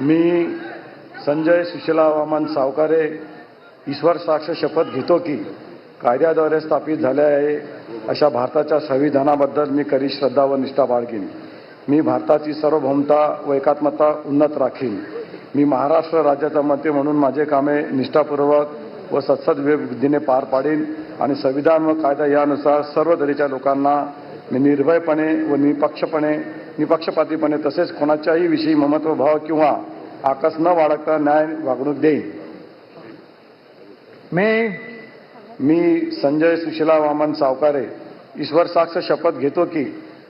मी संजय सुशिला हवामान सावकारे ईश्वर साक्ष शपथ घेतो की कायद्याद्वारे स्थापित झाले आहे अशा भारताच्या संविधानाबद्दल मी करी श्रद्धा व निष्ठा बाळगीन. मी भारताची सार्वभौमता व एकात्मता उन्नत राखीन. मी महाराष्ट्र राज्याचा मंत्री म्हणून माझे कामे निष्ठापूर्वक व सत्सद विधीने पार पाडीन आणि संविधान व कायदा यानुसार सर्व दरीच्या लोकांना मी निर्भयपणे व निपक्षपणे निपक्षपातीपणे तसेच कोणाच्याही विषयी ममत्व भाव किंवा आकस न बाळगता न्याय वागणूक देईन. मी मी संजय सुशिला वामन सावकारे ईश्वर साक्ष शपथ घेतो की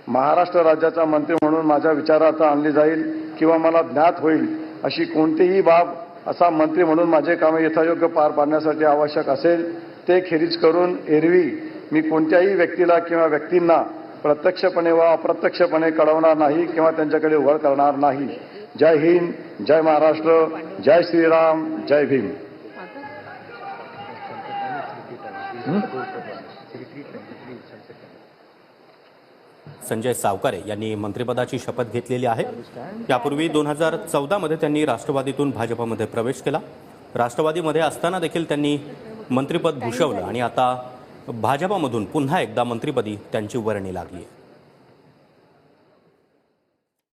महाराष्ट्र राज्याचा मंत्री म्हणून माझ्या विचारार्थ आणली जाईल किंवा मला ज्ञात होईल अशी कोणतीही बाब असा मंत्री म्हणून माझे कामे यथायोग्य पार पाडण्यासाठी आवश्यक असेल ते खेरीज करून एरवी मी कोणत्याही व्यक्तीला किंवा व्यक्तींना प्रत्यक्षपणे वा अप्रत्यक्षपणे कळवणार नाही किंवा त्यांच्याकडे उघड करणार नाही. जय हिंद जय महाराष्ट्र जय श्रीराम जय भीम. संजय सावकारे यांनी मंत्रिपदाची शपथ घेतलेली आहे. यापूर्वी दोन हजार चौदामध्ये त्यांनी राष्ट्रवादीतून भाजपमध्ये प्रवेश केला. राष्ट्रवादीमध्ये असताना देखील त्यांनी मंत्रिपद भूषवलं आणि आता भाजपामधून पुन्हा एकदा मंत्रिपदी त्यांची वर्णी लागली आहे.